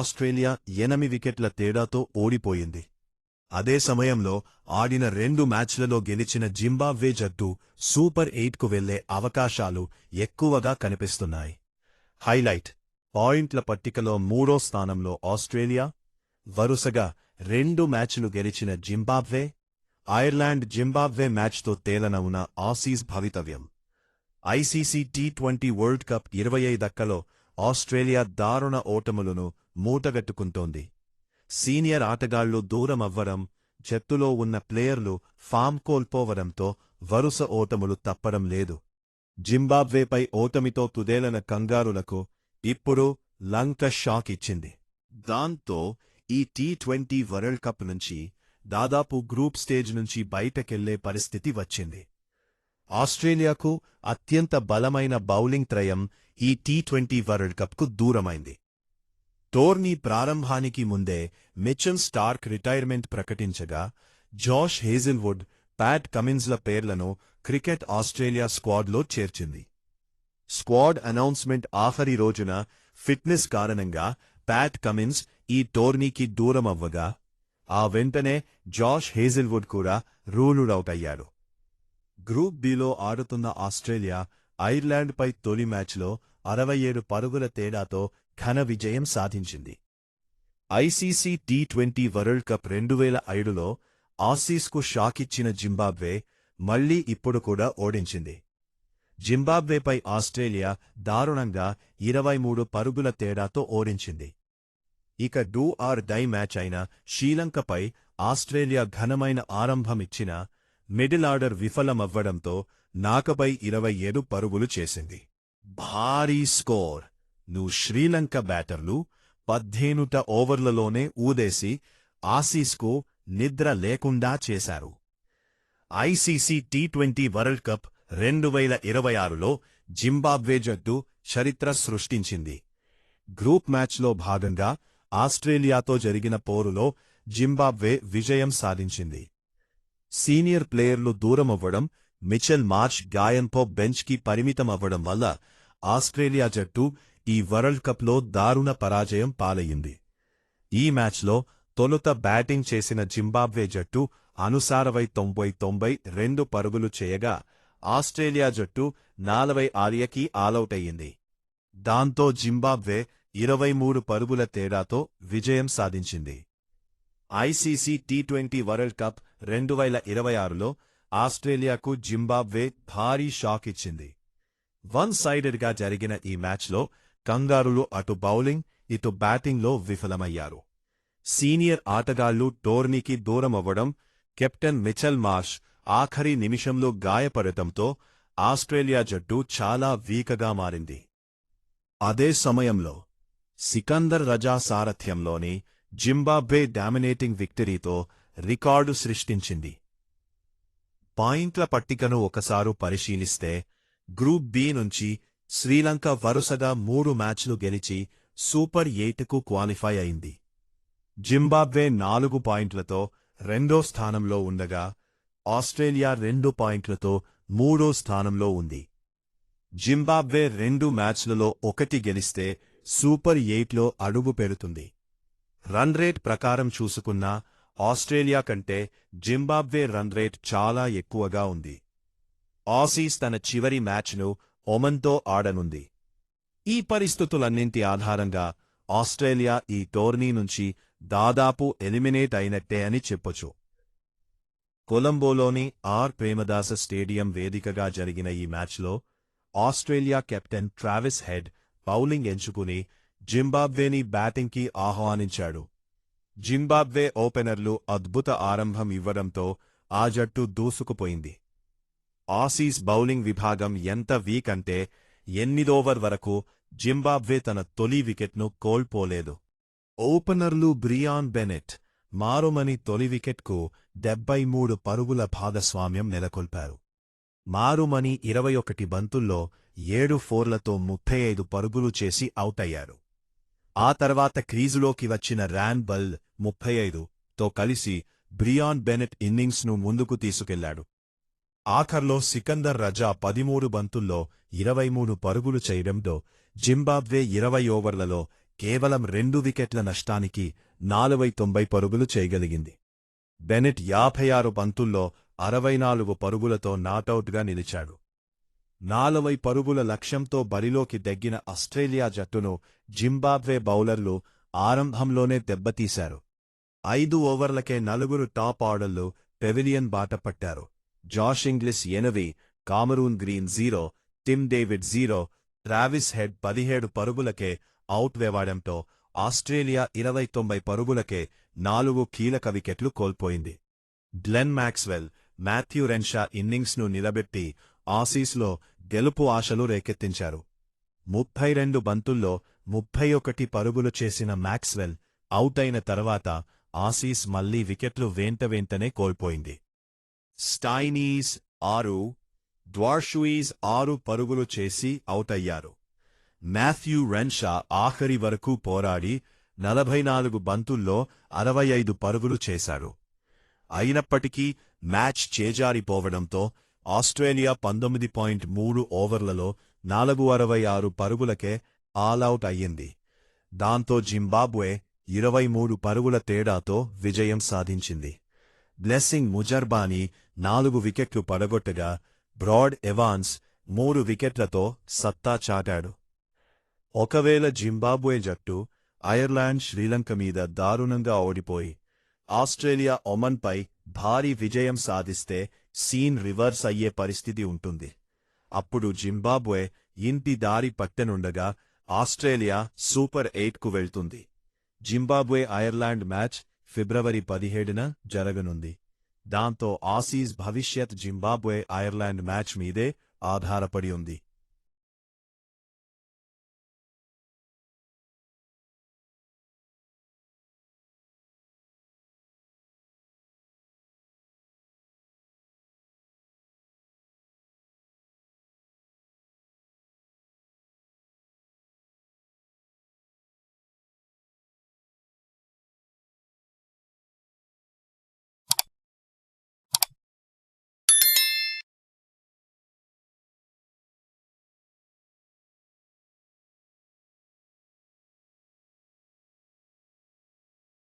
Australia ఎనమి వికెట్ల తేడాతో ఓడిపోయింది. అదే సమయంలో ఆడిన రెండు మ్యాచ్లలో గెలిచిన జింబాబ్వే జట్టు సూపర్ ఎయిట్కు వెళ్ళే అవకాశాలు ఎక్కువగా కనిపిస్తున్నాయి. హైలైట్ పాయింట్ల పట్టికలో మూడో స్థానంలో ఆస్ట్రేలియా వరుసగా రెండు మ్యాచ్లు గెలిచిన జింబాబ్వే ఐర్లాండ్ జింబాబ్వే మ్యాచ్తో తేలనవున ఆసీస్ భవితవ్యం. I C C T twenty world cup ఇరవై ఐదక్కలో ఆస్ట్రేలియా దారుణ ఓటములను మూటగట్టుకుంటోంది. సీనియర్ ఆటగాళ్ళు దూరమవ్వడం జట్టులో ఉన్న ప్లేయర్లు ఫామ్ కోల్పోవడంతో వరుస ఓటములు తప్పడం లేదు. జింబాబ్వేపై ఓటమితో తుదేలన కంగారులకు ఇప్పుడు లంక షాక్ ఇచ్చింది. దాంతో ఈ టీ ట్వంటీ వరల్డ్ కప్ నుంచి దాదాపు గ్రూప్ స్టేజ్ నుంచి బయటకెళ్ళే పరిస్థితి వచ్చింది. ఆస్ట్రేలియాకు అత్యంత బలమైన బౌలింగ్ త్రయం ఈ టీ ట్వంటీ వరల్డ్ కప్కు దూరమైంది. టోర్నీ ప్రారంభానికి ముందే మిచెల్ స్టార్క్ రిటైర్మెంట్ ప్రకటించగా జాష్ హేజిల్వుడ్ ప్యాట్ కమిన్స్ల పేర్లను క్రికెట్ ఆస్ట్రేలియా స్క్వాడ్లో చేర్చింది. స్క్వాడ్ అనౌన్స్మెంట్ ఆఖరి రోజున ఫిట్నెస్ కారణంగా ప్యాట్ కమిన్స్ ఈ టోర్నీకి దూరమవ్వగా ఆ వెంటనే జాష్ హేజిల్వుడ్ కూడా రూలుడ్ అవుట్ అయ్యాడు గ్రూప్ బిలో ఆడుతున్న ఆస్ట్రేలియా ఐర్లాండ్పై తొలి మ్యాచ్లో అరవై ఏడు పరుగుల తేడాతో ఘన విజయం సాధించింది. I C C T twenty world cup రెండు వేల ఐదులో ఆసీస్కు షాకిచ్చిన జింబాబ్వే మళ్ళీ ఇప్పుడు కూడా ఓడించింది. జింబాబ్వేపై ఆస్ట్రేలియా దారుణంగా ఇరవై మూడు పరుగుల తేడాతో ఓడించింది. ఇక డూ ఆర్ డై మ్యాచ్ అయిన శ్రీలంకపై ఆస్ట్రేలియా ఘనమైన ఆరంభమిచ్చిన మిడిల్ ఆర్డర్ విఫలమవ్వడంతో నాకపై ఇరవై ఏడు పరుగులు చేసింది. భారీ స్కోర్. నువ్వు శ్రీలంక బ్యాటర్లు పద్దెనుట ఓవర్లలోనే ఊదేసి ఆసీస్కు నిద్ర లేకుండా చేశారు. I C C T twenty world cup రెండు వేల ఇరవై ఆరులో జింబాబ్వే జట్టు చరిత్ర సృష్టించింది. గ్రూప్ మ్యాచ్లో భాగంగా ఆస్ట్రేలియాతో జరిగిన పోరులో జింబాబ్వే విజయం సాధించింది. సీనియర్ ప్లేయర్లు దూరమవ్వడం మిచెల్ మార్చ్ గాయంతో బెంచ్కి పరిమితమవ్వడం వల్ల ఆస్ట్రేలియా జట్టు ఈ వరల్డ్ కప్లో దారుణ పరాజయం పాలయ్యింది. ఈ మ్యాచ్లో తొలుత బ్యాటింగ్ చేసిన జింబాబ్వే జట్టు అనుసారవై తొంభై తొంభై రెండు పరుగులు చేయగా ఆస్ట్రేలియా జట్టు నాలవై ఆర్యకి ఆలౌట్ అయ్యింది దాంతో జింబాబ్వే ఇరవై మూడు పరుగుల తేడాతో విజయం సాధించింది. ICC T twenty world cup రెండు వేల ఇరవై ఆరులో ఆస్ట్రేలియాకు జింబాబ్వే భారీ షాక్ ఇచ్చింది వన్ సైడెడ్గా జరిగిన ఈ మ్యాచ్లో కంగారులు అటు బౌలింగ్ ఇటు బ్యాటింగ్లో విఫలమయ్యారు. సీనియర్ ఆటగాళ్ళు టోర్నీకి దూరమవ్వడం కెప్టెన్ మిచెల్ మార్ష్ ఆఖరి నిమిషంలో గాయపడటంతో ఆస్ట్రేలియా జట్టు చాలా వీకగా మారింది. అదే సమయంలో సికందర్ రజా సారథ్యంలోని జింబాబ్వే డామినేటింగ్ విక్టరీతో రికార్డు సృష్టించింది. పాయింట్ల పట్టికను ఒకసారు పరిశీలిస్తే గ్రూప్ బి నుంచి శ్రీలంక వరుసగా మూడు మ్యాచ్లు గెలిచి సూపర్ ఎయిట్కు క్వాలిఫై అయింది. జింబాబ్వే నాలుగు పాయింట్లతో రెండో స్థానంలో ఉండగా ఆస్ట్రేలియా రెండు పాయింట్లతో మూడో స్థానంలో ఉంది. జింబాబ్వే రెండు మ్యాచ్లలో ఒకటి గెలిస్తే సూపర్ ఎయిట్లో అడుగు పెడుతుంది. రన్ రేట్ ప్రకారం చూసుకున్నా ఆస్ట్రేలియా కంటే జింబాబ్వే రన్ రేట్ చాలా ఎక్కువగా ఉంది. ఆసీస్ తన చివరి మ్యాచ్ను ఒమన్తో ఆడనుంది. ఈ పరిస్థితులన్నింటి ఆధారంగా ఆస్ట్రేలియా ఈ టోర్నీ నుంచి దాదాపు ఎలిమినేట్ అయినట్టే అని చెప్పొచ్చు. కొలంబోలోని ఆర్. ప్రేమదాస స్టేడియం వేదికగా జరిగిన ఈ మ్యాచ్లో Australia captain Travis Head bowling ఎంచుకుని జింబాబ్వేని బ్యాటింగ్కి ఆహ్వానించాడు. జింబాబ్వే ఓపెనర్లు అద్భుత ఆరంభం ఇవ్వడంతో ఆ జట్టు దూసుకుపోయింది. ఆసీస్ బౌలింగ్ విభాగం ఎంత వీక్ అంటే ఎన్నిదోవర్ వరకు జింబాబ్వే తన తొలి వికెట్ను కోల్పోలేదు. ఓపెనర్లు బ్రియాన్ బెనెట్ మారుమని తొలి వికెట్కు డెబ్బై మూడు పరుగుల భాగస్వామ్యం నెలకొల్పారు. మారుమని ఇరవై ఒకటి బంతుల్లో ఏడు ఫోర్లతో ముప్పై ఐదు పరుగులు చేసి అవుటయ్యారు. ఆ తర్వాత క్రీజులోకి వచ్చిన ర్యాన్ బల్ ముప్పై ఐదు తో కలిసి బ్రియాన్ బెనెట్ ఇన్నింగ్స్ను ముందుకు తీసుకెళ్ళాడు. ఆఖర్లో సికందర్ రజా పదిమూడు బంతుల్లో ఇరవై మూడు పరుగులు చేయడంతో జింబాబ్వే ఇరవై ఓవర్లలో కేవలం రెండు వికెట్ల నష్టానికి నాలువై తొంభై పరుగులు చేయగలిగింది. బెనెట్ యాభై ఆరు బంతుల్లో అరవై నాలుగు పరుగులతో నాటౌట్గా నిలిచాడు. నాలువై పరుగుల లక్ష్యంతో బరిలోకి దగ్గిన ఆస్ట్రేలియా జట్టును జింబాబ్వే బౌలర్లు ఆరంభంలోనే దెబ్బతీశారు. ఐదు ఓవర్లకే నలుగురు టాప్ ఆర్డర్లు పెవిలియన్ బాట పట్టారు Josh Inglis Cameron Green zero Tim David zero Travis Head పదిహేడు పరుగులకే అవుట్ వేవాడంతో ఆస్ట్రేలియా ఇరవై తొంభై పరుగులకే నాలుగు కీలక వికెట్లు కోల్పోయింది. గ్లెన్ మ్యాక్స్వెల్ మాథ్యూ రెన్షా ఇన్నింగ్స్ను నిలబెట్టి ఆసీస్లో గెలుపు ఆశలు రేకెత్తించారు. ముప్పై రెండు బంతుల్లో ముప్పై ఒకటి పరుగులు చేసిన మ్యాక్స్వెల్ అవుట్ అయిన తర్వాత ఆసీస్ మళ్ళీ వికెట్లు వెంట వెంటనే కోల్పోయింది. స్టైనీస్ ఆరు డ్వార్షుయిస్ ఆరు పరుగులు చేసి అవుటయ్యారు. మాథ్యూ రెన్షా ఆఖరి వరకు పోరాడి నలభై నాలుగు బంతుల్లో అరవై ఐదు పరుగులు చేశాడు. అయినప్పటికీ మ్యాచ్ చేజారిపోవడంతో ఆస్ట్రేలియా పంతొమ్మిది పాయింట్ మూడు ఓవర్లలో నాలుగు అరవై ఆరు పరుగులకే ఆలౌట్ అయ్యింది. దాంతో జింబాబ్వే ఇరవై మూడు పరుగుల తేడాతో విజయం సాధించింది. బ్లెస్సింగ్ ముజర్బానీ నాలుగు వికెట్లు పడగొట్టగా బ్రాడ్ ఎవాన్స్ మూడు వికెట్లతో సత్తా చాటాడు. ఒకవేళ జింబాబ్వే జట్టు ఐర్లాండ్ శ్రీలంక మీద దారుణంగా ఓడిపోయి ఆస్ట్రేలియా ఒమన్పై భారీ విజయం సాధిస్తే సీన్ రివర్స్ అయ్యే పరిస్థితి ఉంటుంది. అప్పుడు జింబాబ్వే ఇంటి దారి పట్టెనుండగా ఆస్ట్రేలియా సూపర్ ఎయిట్కు వెళ్తుంది. జింబాబ్వే ఐర్లాండ్ మ్యాచ్ ఫిబ్రవరి పదిహేడున జరగనుంది. దాంతో ఆసీస్ భవిష్యత్ జింబాబ్వే ఐర్లాండ్ మ్యాచ్ మీదే ఆధారపడి ఉంది.